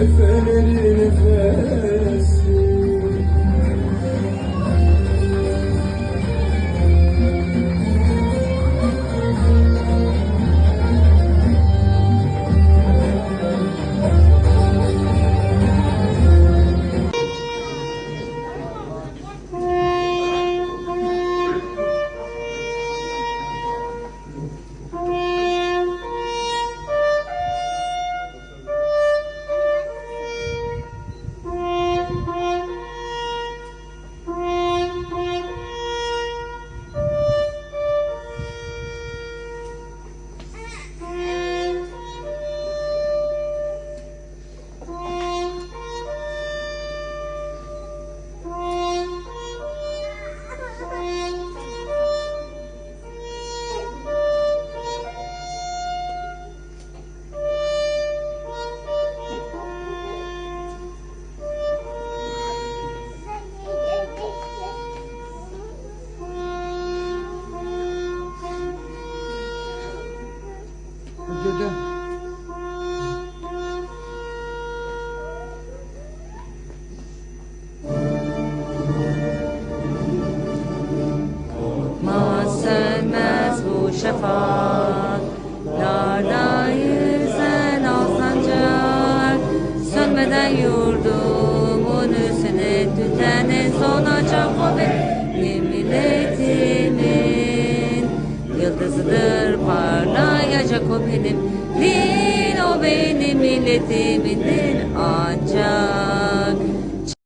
Efe. Sönmez bu şafaklarda yüzen al sancak Sönmeden yurdumun üstüne tüten en son Yıldızıdır koruyacak o benim. Değil o benim milletimin ancak.